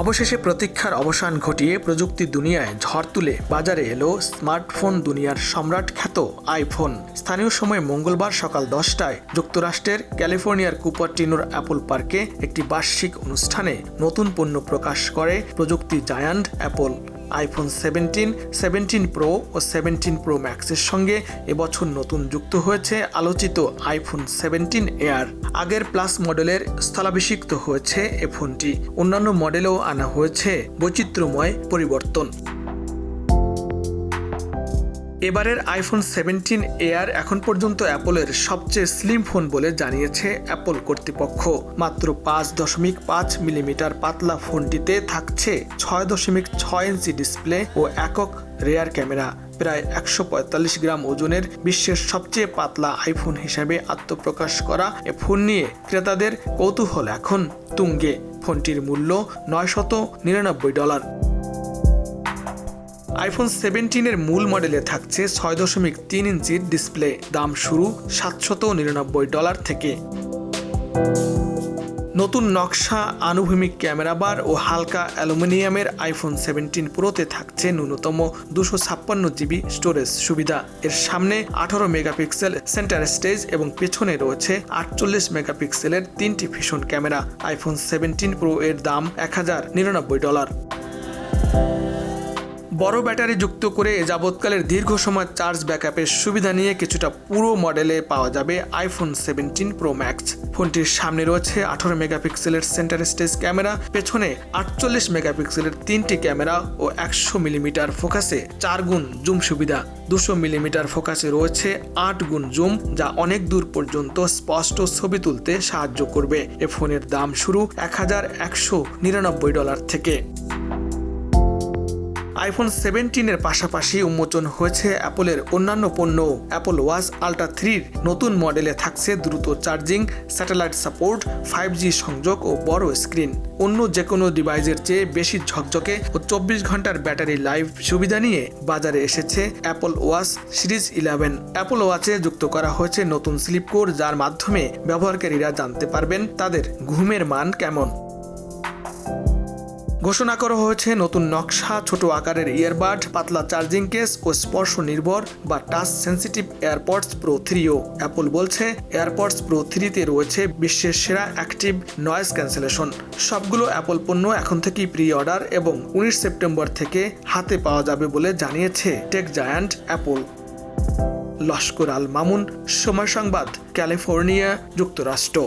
অবশেষে প্রতীক্ষার অবসান ঘটিয়ে প্রযুক্তি দুনিয়ায় ঝড় তুলে বাজারে এলো স্মার্টফোন দুনিয়ার সম্রাট খ্যাত আইফোন। স্থানীয় সময় মঙ্গলবার সকাল দশটায় যুক্তরাষ্ট্রের ক্যালিফোর্নিয়ার কুপারটিনোর অ্যাপল পার্কে একটি বার্ষিক অনুষ্ঠানে নতুন পণ্য প্রকাশ করে প্রযুক্তি giant Apple. IPhone seventeen seventeen Pro ও সেভেন্টিন প্রো ম্যাক্সের সঙ্গে এবছর নতুন যুক্ত হয়েছে আলোচিত আইফোন সেভেন্টিন এয়ার আগের প্লাস মডেলের স্থলাভিষিক্ত হয়েছে এ ফোনটি। অন্যান্য মডেলেও আনা হয়েছে বৈচিত্র্যময় পরিবর্তন। এবারের আইফোন সেভেন্টিন এয়ার এখন পর্যন্ত অ্যাপলের সবচেয়ে স্লিম ফোন বলে জানিয়েছে অ্যাপল কর্তৃপক্ষ। মাত্র পাঁচ দশমিক পাঁচ মিলিমিটার পাতলা ফোনটিতে থাকছে ছয় দশমিক ছয় ইঞ্চি ডিসপ্লে ও একক রেয়ার ক্যামেরা প্রায় একশো পঁয়তাল্লিশ গ্রাম ওজনের বিশ্বের সবচেয়ে পাতলা আইফোন হিসেবে আত্মপ্রকাশ করা এ ফোন নিয়ে ক্রেতাদের কৌতূহল এখন। তুঙ্গে ফোনটির মূল্য নিরানব্বই ডলার। আইফোন সেভেন্টিনের মূল মডেলে থাকছে ছয় দশমিক তিন ইঞ্চির ডিসপ্লে দাম শুরু সাতশত নিরানব্বই ডলার থেকে। নতুন নকশা, আনুভূমিক ক্যামেরা বার ও হালকা অ্যালুমিনিয়ামের আইফোন সেভেন্টিন প্রোতে থাকছে ন্যূনতম দুশো ছাপ্পান্ন জিবি স্টোরেজ সুবিধা। এর সামনে আঠারো মেগাপিক্সেল সেন্টার স্টেজ এবং পেছনে রয়েছে আটচল্লিশ মেগাপিক্সেলের তিনটি ভীষণ ক্যামেরা। আইফোন সেভেন্টিন প্রো এর দাম এক হাজার নিরানব্বই ডলার। বড় ব্যাটারি যুক্ত করে যাবৎকালের দীর্ঘ সময় চার্জ ব্যাকআপের সুবিধা নিয়ে কিছুটা পুরো মডেলে পাওয়া যাবে আইফোন সেভেন্টিন প্রো ম্যাক্স ফোনটির সামনে রয়েছে আঠারো মেগাপিক্সেলের সেন্টার স্টেজ ক্যামেরা, পেছনে আটচল্লিশ মেগাপিক্সেলের তিনটি ক্যামেরা ও একশো মিলিমিটার ফোকাসে চার গুণ জুম সুবিধা। দুশো মিলিমিটার ফোকাসে রয়েছে আট গুণ জুম যা অনেক দূর পর্যন্ত স্পষ্ট ছবি তুলতে সাহায্য করবে। এ ফোনের দাম শুরু এক হাজার একশো নিরানব্বই ডলার থেকে। আইফোন সেভেন্টিনের পাশাপাশি উন্মোচন হয়েছে অ্যাপলের অন্যান্য পণ্য। অ্যাপল ওয়াচ আল্ট্রা থ্রির নতুন মডেলে থাকছে দ্রুত charging, satellite support five G সংযোগ ও বড় স্ক্রিন। অন্য যে কোনো ডিভাইসের চেয়ে বেশি ঝকঝকে ও চব্বিশ ঘণ্টার ব্যাটারি লাইফ সুবিধা নিয়ে বাজারে এসেছে Apple Watch Series eleven Apple ওয়াচে যুক্ত করা হয়েছে নতুন স্লিপ কোড, যার মাধ্যমে ব্যবহারকারীরা জানতে পারবেন তাদের ঘুমের মান কেমন। ঘোষণা করা হয়েছে, নতুন নকশা, ছোট আকারের ইয়ারবাড পাতলা চার্জিং কেস ও স্পর্শ নির্ভর বা টাচ সেন্সিটিভ এয়ারপডস প্রো থ্রিও অ্যাপল বলছে এয়ারপডস প্রো থ্রিতে রয়েছে বিশ্বের সেরা অ্যাক্টিভ নয়েজ ক্যান্সেলেশন সবগুলো অ্যাপল পণ্য এখন থেকেই প্রি অর্ডার এবং উনিশ সেপ্টেম্বর থেকে হাতে পাওয়া যাবে বলে জানিয়েছে tech giant Apple Laskar Al Mamun, Somoy Sangbad, California, যুক্তরাষ্ট্র।